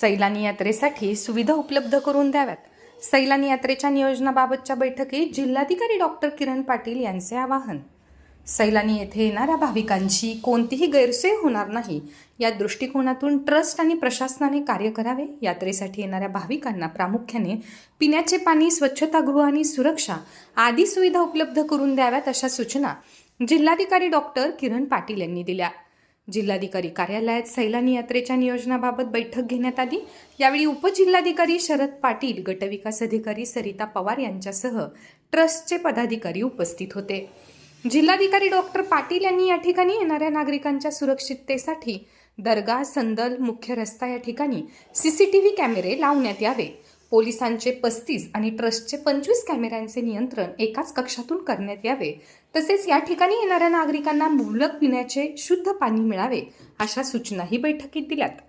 सैलानी यात्रेसाठी सुविधा उपलब्ध करून द्याव्यात. सैलानी यात्रेच्या नियोजनाबाबतच्या बैठकीत जिल्हाधिकारी डॉक्टर किरण पाटील यांचे आवाहन. सैलानी येथे येणाऱ्या भाविकांची कोणतीही गैरसोय होणार नाही. या दृष्टिकोनातून ट्रस्ट आणि प्रशासनाने कार्य करावे. यात्रेसाठी येणाऱ्या भाविकांना प्रामुख्याने पिण्याचे पाणी स्वच्छतागृह आणि सुरक्षा आदी सुविधा उपलब्ध करून द्याव्यात अशा सूचना जिल्हाधिकारी डॉक्टर किरण पाटील यांनी दिल्या. जिल्हाधिकारी कार्यालयात सैलानी यात्रेच्या नियोजनाबाबत बैठक घेण्यात आली. यावेळी उपजिल्हाधिकारी शरद पाटील गटविकास अधिकारी सरिता पवार यांच्यासह ट्रस्टचे पदाधिकारी उपस्थित होते. जिल्हाधिकारी डॉक्टर पाटील यांनी या ठिकाणी येणाऱ्या नागरिकांच्या सुरक्षिततेसाठी दर्गा संदल मुख्य रस्ता या ठिकाणी सीसीटीव्ही कॅमेरे लावण्यात यावे. पोलिसांचे पस्तीस आणि ट्रस्टचे पंचवीस कॅमेऱ्यांचे नियंत्रण एकाच कक्षातून करण्यात यावे. तसेच या ठिकाणी येणाऱ्या नागरिकांना मुबलक पिण्याचे शुद्ध पाणी मिळावे अशा सूचनाही बैठकीत दिल्यात.